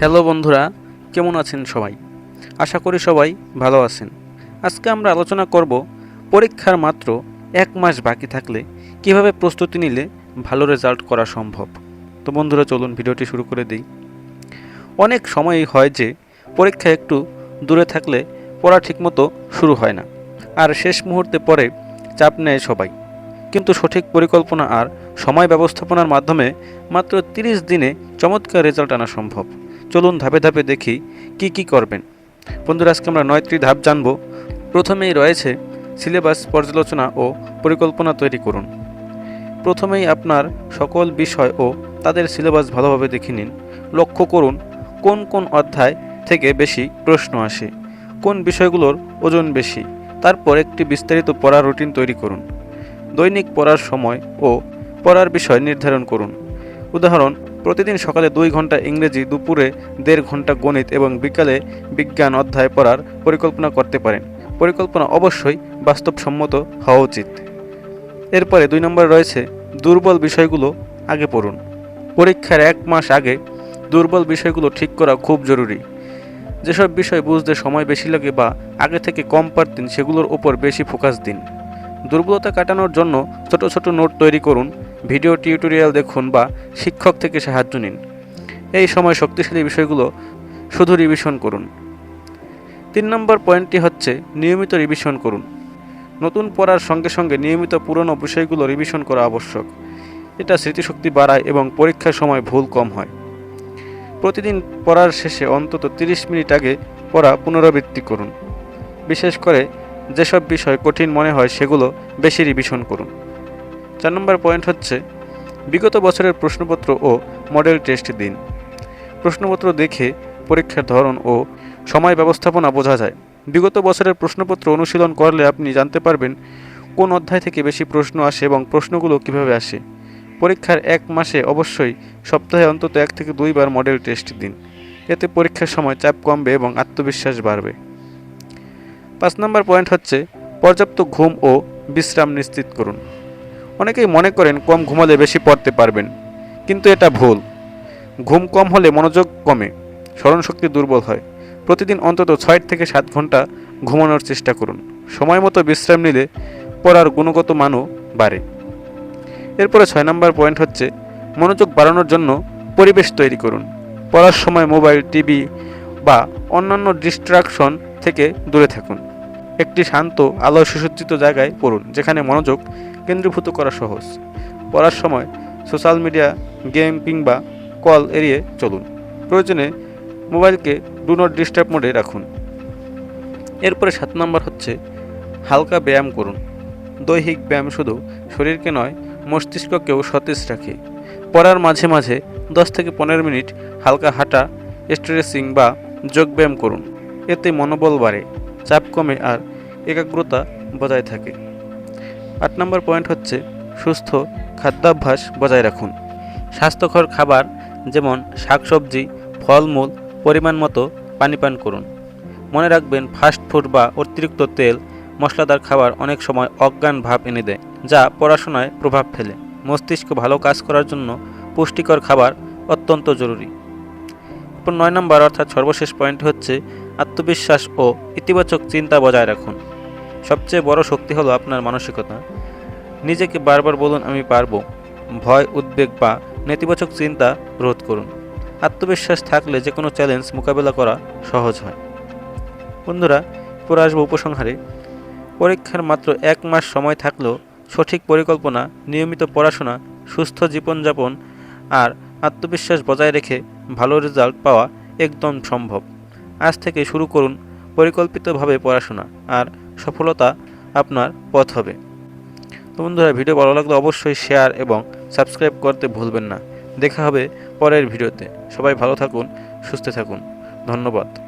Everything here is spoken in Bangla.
হ্যালো বন্ধুরা, কেমন আছেন সবাই? আশা করি সবাই ভালো আছেন। আজকে আমরা আলোচনা করব পরীক্ষার মাত্র এক মাস বাকি থাকলে কীভাবে প্রস্তুতি নিলে ভালো রেজাল্ট করা সম্ভব। তো বন্ধুরা, চলুন ভিডিওটি শুরু করে দিই। অনেক সময়ই হয় যে পরীক্ষা একটু দূরে থাকলে পড়া ঠিকমতো শুরু হয় না, আর শেষ মুহূর্তে পরে চাপ নেয় সবাই। কিন্তু সঠিক পরিকল্পনা আর সময় ব্যবস্থাপনার মাধ্যমে মাত্র 30 দিনে চমৎকার রেজাল্ট আনা সম্ভব। চলুন ধাপে ধাপে দেখি কি কি করবেন। বন্ধুরা, আজকে আমরা নয়টি ধাপ জানব। প্রথমেই রয়েছে সিলেবাস পর্যালোচনা ও পরিকল্পনা তৈরি করুন। প্রথমেই আপনার সকল বিষয় ও তাদের সিলেবাস ভালোভাবে দেখে নিন। লক্ষ্য করুন, কোন কোন অধ্যায় থেকে বেশি প্রশ্ন আসে, কোন বিষয়গুলোর ওজন বেশি, তারপর একটি বিস্তারিত পড়ার রুটিন তৈরি করুন। দৈনিক পড়ার সময় ও পড়ার বিষয় নির্ধারণ করুন। উদাহরণ প্রতিদিন সকালে দুই ঘণ্টা ইংরেজি, দুপুরে দেড় ঘণ্টা গণিত এবং বিকালে বিজ্ঞান অধ্যায় পড়ার পরিকল্পনা করতে পারেন। পরিকল্পনা অবশ্যই বাস্তবসম্মত হওয়া উচিত। এরপরে দুই নম্বরে রয়েছে দুর্বল বিষয়গুলো আগে পড়ুন। পরীক্ষার এক মাস আগে দুর্বল বিষয়গুলো ঠিক করা খুব জরুরি। যেসব বিষয় বুঝতে সময় বেশি লাগে বা আগে থেকে কম পারতেন, সেগুলোর ওপর বেশি ফোকাস দিন। দুর্বলতা কাটানোর জন্য ছোট ছোট নোট তৈরি করুন। ভিডিও টিউটোরিয়াল দেখুন বা শিক্ষক থেকে সাহায্য নিন। এই সময় শক্তিশালী বিষয়গুলো শুধু রিভিশন করুন। তিন নম্বর পয়েন্টটি হচ্ছে নিয়মিত রিভিশন করুন। নতুন পড়ার সঙ্গে সঙ্গে নিয়মিত পুরনো বিষয়গুলো রিভিশন করা আবশ্যক। এটা স্মৃতিশক্তি বাড়ায় এবং পরীক্ষার সময় ভুল কম হয়। প্রতিদিন পড়ার শেষে অন্তত 30 মিনিট আগে পড়া পুনরাবৃত্তি করুন। বিশেষ করে যেসব বিষয় কঠিন মনে হয় সেগুলো বেশি রিভিশন করুন। চার নম্বর পয়েন্ট হচ্ছে, বিগত বছরের প্রশ্নপত্র ও মডেল টেস্ট দিন। প্রশ্নপত্র দেখে পরীক্ষার ধরন ও সময় ব্যবস্থাপনা বোঝা যায়। বিগত বছরের প্রশ্নপত্র অনুশীলন করলে আপনি জানতে পারবেন কোন অধ্যায় থেকে বেশি প্রশ্ন আসে এবং প্রশ্নগুলো কীভাবে আসে। পরীক্ষার এক মাসে অবশ্যই সপ্তাহে অন্তত এক থেকে দুইবার মডেল টেস্ট দিন। এতে পরীক্ষার সময় চাপ কমবে এবং আত্মবিশ্বাস বাড়বে। পাঁচ নম্বর পয়েন্ট হচ্ছে, পর্যাপ্ত ঘুম ও বিশ্রাম নিশ্চিত করুন। অনেকেই মনে করেন কম ঘুমালে বেশি পড়তে পারবেন। কিন্তু এটা ভুল। ঘুম কম হলে মনোযোগ কমে, স্মরণশক্তি দুর্বল হয়। প্রতিদিন অন্তত ছয় থেকে সাত ঘণ্টা ঘুমানোর চেষ্টা করুন। সময় মতো বিশ্রাম নিলে পড়ার গুণগত মানও বাড়ে। এরপরে ছয় নম্বর পয়েন্ট হচ্ছে মনোযোগ বাড়ানোর জন্য পরিবেশ তৈরি করুন। পড়ার সময় মোবাইল, টিভি বা অন্যান্য ডিস্ট্রাকশন থেকে দূরে থাকুন। একটি শান্ত আলো সুসজ্জিত জায়গায় পড়ুন, যেখানে মনোযোগ কেন্দ্রীভূত করা সহজ। পড়ার সময় সোশ্যাল মিডিয়া, গেম কিংবা কল এড়িয়ে চলুন। প্রয়োজনে মোবাইলকে ডু নট ডিস্টার্ব মোডে রাখুন। এরপরে সাত নম্বর হচ্ছে হালকা ব্যায়াম করুন। দৈহিক ব্যায়াম শুধু শরীরকে নয়, মস্তিষ্ককেও সতেজ রাখে। পড়ার মাঝে মাঝে দশ থেকে পনেরো মিনিট হালকা হাঁটা, স্ট্রেচিং বা যোগব্যায়াম করুন। এতে মনোবল বাড়ে, চাপ কমে আর একাগ্রতা বজায় থাকে। আট নম্বর পয়েন্ট হচ্ছে সুস্থ খাদ্যাভ্যাস বজায় রাখুন। স্বাস্থ্যকর খাবার যেমন শাকসবজি, ফলমূল, পরিমাণ মতো পানি পান করুন। মনে রাখবেন ফাস্ট ফুড বা অতিরিক্ত তেল মশলাদার খাবার অনেক সময় অজ্ঞান ভাব এনে দেয়, যা পড়াশোনায় প্রভাব ফেলে। মস্তিষ্ক ভালো কাজ করার জন্য পুষ্টিকর খাবার অত্যন্ত জরুরি। নয় নম্বর অর্থাৎ সর্বশেষ পয়েন্ট হচ্ছে আত্মবিশ্বাস ও ইতিবাচক চিন্তা বজায় রাখুন। সবচেয়ে বড় শক্তি হলো আপনার মানসিকতা। নিজেকে বারবার বলুন, আমি পারব। ভয়, উদ্বেগ বা নেতিবাচক চিন্তা রোধ করুন। আত্মবিশ্বাস থাকলে যে কোনো চ্যালেঞ্জ মোকাবেলা করা সহজ হয়। বন্ধুরা পরে আসব উপসংহারে। পরীক্ষার মাত্র এক মাস সময় থাকলেও সঠিক পরিকল্পনা, নিয়মিত পড়াশোনা, সুস্থ জীবনযাপন আর আত্মবিশ্বাস বজায় রেখে ভালো রেজাল্ট পাওয়া একদম সম্ভব। আজ থেকে শুরু করুন পরিকল্পিতভাবে পড়াশোনা আর সফলতা আপনার পথ হবে। তো বন্ধুরা, ভিডিও ভালো লাগলে অবশ্যই শেয়ার এবং সাবস্ক্রাইব করতে ভুলবেন না। দেখা হবে পরের ভিডিওতে। সবাই ভালো থাকুন, সুস্থ থাকুন। ধন্যবাদ।